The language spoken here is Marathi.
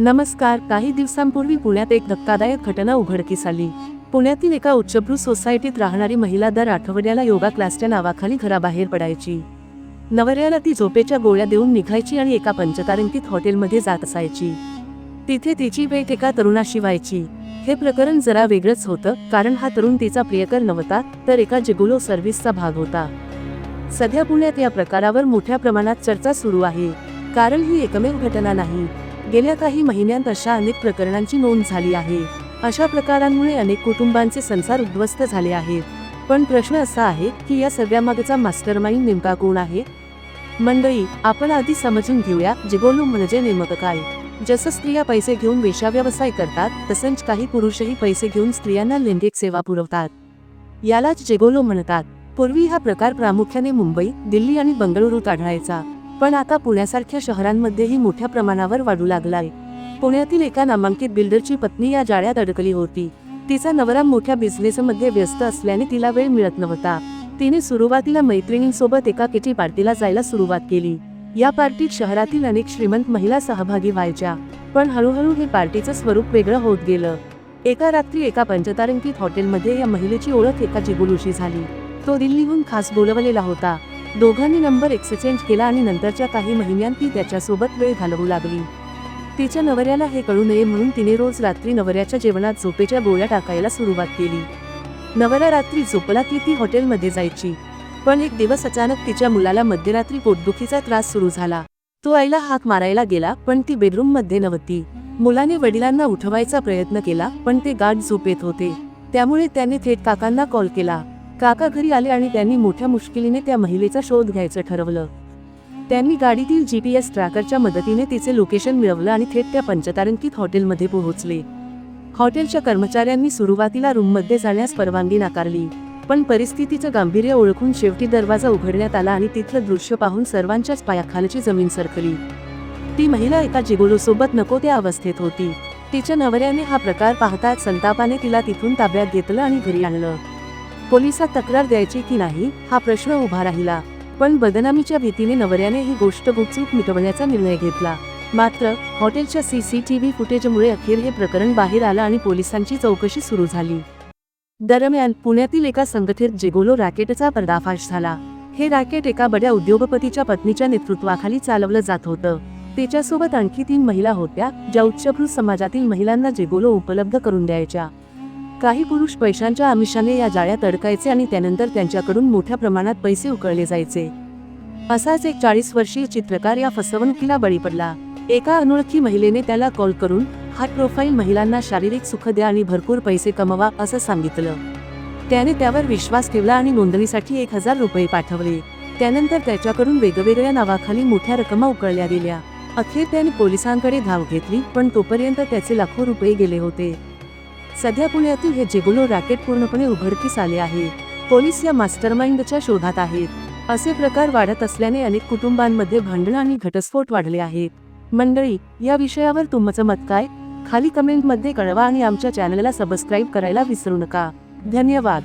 नमस्कार काही दिवसांपूर्वी पुण्यात एक धक्कादायक घटना उघडकीस आली. पुण्यातील एका उच्चभ्रू सोसायटीत राहणारी महिला दर आठवड्याला योगा क्लासच्या नावाखाली घराबाहेर पडायची. नवऱ्याला ती झोपेच्या गोळ्या देऊन निघायची आणि एका पंचतारांकित हॉटेलमध्ये जात असायची. तिथे तिची भेट एका तरुणाशी व्हायची. हे प्रकरण जरा वेगळंच होतं कारण हा तरुण तिचा प्रियकर नव्हता तर एका जिगुलो सर्व्हिसचा भाग होता. सध्या पुण्यात या प्रकारावर मोठ्या प्रमाणात चर्चा सुरू आहे. कारण ही एकमेव घटना नाही. गेल्या काही महिन्यांत अशा अनेक प्रकरणांची नोंद झाली आहे. अशा प्रकारांमुळे अनेक कुटुंबांचे संसार उद्ध्वस्त झाले आहेत. पण प्रश्न असा आहे की या सगळ्यामागचा मास्टरमाइंड नेमका कोण आहे? मंडळी आपण आधी समजून घेऊया जिगोलू म्हणजे नेमकं काय. जसं स्त्रिया पैसे घेऊन वेश्याव्यवसाय करतात तसंच काही पुरुषही पैसे घेऊन स्त्रियांना लैंगिक सेवा पुरवतात. यालाच जेगोलो म्हणतात. पूर्वी हा प्रकार प्रामुख्याने मुंबई दिल्ली आणि बंगळुरूत आढळायचा पण आता पुण्यासारख्या शहरांमध्येही मोठ्या प्रमाणावर वाढू लागलाय. पुण्यातील एका नामांकित बिल्डरची पत्नी या जाळ्यात अडकली होती. तिचा नवरा मोठ्या बिझनेसमध्ये व्यस्त असल्याने तिला वेळ मिळत नव्हता. तिने सुरुवातीला मैत्रिणींसोबत एका किटी पार्टीला जायला सुरुवात केली. या पार्टीत शहरातील अनेक श्रीमंत महिला सहभागी व्हायच्या पण हळूहळू हे पार्टीचं स्वरूप वेगळं होत गेलं. एका रात्री एका पंचतारांकित हॉटेलमध्ये या महिलेची ओळख एका जिगुलुशी झाली. तो दिल्लीहून खास बोलवलेला होता. दोघांनी नंबर एक्सचेंज केला आणि नंतरच्या काही महिन्यांत ती त्याच्यासोबत वेळ घालवू लागली. तिच्या नवऱ्याला हे कळू नये म्हणून तिने रोज रात्री नवऱ्याच्या जेवणात झोपेच्या गोळ्या टाकायला सुरुवात केली. नवरा रात्री झोपला की ती हॉटेलमध्ये जायची. पण एक दिवस अचानक तिच्या मुलाला मध्यरात्री पोटदुखीचा त्रास सुरू झाला. तो आईला हाक मारायला गेला पण ती बेडरूममध्ये नव्हती. मुलाने वडिलांना उठवायचा प्रयत्न केला पण ते गाठ झोपेत होते. त्यामुळे त्याने थेट काकांना कॉल केला. काका घरी आले आणि त्यांनी मोठ्या मुश्किलीने त्या महिलेचा शोध घ्यायचं ठरवलं. त्यांनी गाडीतील जी पी एस ट्रॅकरच्या मदतीने तिचे लोकेशन मिळवलं आणि थेट त्या पंचतारांकित हॉटेलमध्ये पोहोचले. हॉटेलच्या कर्मचाऱ्यांनी सुरुवातीला रूममध्ये जाण्यास परवानगी नाकारली पण परिस्थितीचं गांभीर्य ओळखून शेवटी दरवाजा उघडण्यात आला आणि तिथलं दृश्य पाहून सर्वांच्याच पायाखालची जमीन सरकली. ती महिला एका जिगोलोसोबत नको त्या अवस्थेत होती. तिच्या नवऱ्याने हा प्रकार पाहताच संतापाने तिला तिथून ताब्यात घेतलं आणि घरी आणलं. पोलिसात तक्रार द्यायची की नाही हा प्रश्न उभा राहिला. पण बदनामीच्या भीतीने नवऱ्याने ही गोष्ट गुपचूप मिटवण्याचा निर्णय घेतला. मात्र हॉटेलच्या सीसीटीव्ही फुटेजमुळे अखेर हे प्रकरण बाहेर आलं आणि पोलिसांची चौकशी सुरू झाली. दरम्यान पुण्यातील एका संघटित जिगोलो रॅकेटचा पर्दाफाश झाला. हे रॅकेट एका बड्या उद्योगपतीच्या पत्नीच्या नेतृत्वाखाली चालवलं जात होतं. त्याच्यासोबत आणखी तीन महिला होत्या ज्या उच्चभ्रू समाजातील महिलांना जिगोलो उपलब्ध करून द्यायच्या. काही पुरुष पैशांच्या आमिषाने या जाळ्यात अडकायचे आणि त्यानंतर त्यांच्याकडून मोठ्या प्रमाणात पैसे उकळले जायचे. असाच एक चाळीस वर्षीय चित्रकार या फसवणुकीला बळी पडला. एका अनोळखी महिलेने त्याला कॉल करून हा प्रोफाईल महिलांना शारीरिक सुख द्या आणि भरपूर पैसे कमवा असं सांगितलं. त्याने त्यावर विश्वास ठेवला आणि नोंदणीसाठी एक हजार रुपये पाठवले. त्यानंतर त्याच्याकडून वेगवेगळ्या नावाखाली मोठ्या रकमा उकळल्या गेल्या. अखेर त्याने पोलिसांकडे धाव घेतली पण तोपर्यंत त्याचे लाखो रुपये गेले होते. सध्या पुण्यातील हे जेगुलो रॅकेट पूर्णपणे उघडकीस आले आहे. पोलीस या मास्टरमाइंडच्या शोधात आहेत. असे प्रकार वाढत असल्याने अनेक कुटुंबांमध्ये भांडण आणि घटस्फोट वाढले आहेत. मंडळी या विषयावर तुमचं मत काय? खाली कमेंटमध्ये कळवा आणि आमच्या चॅनलला सबस्क्राईब करायला विसरू नका. धन्यवाद.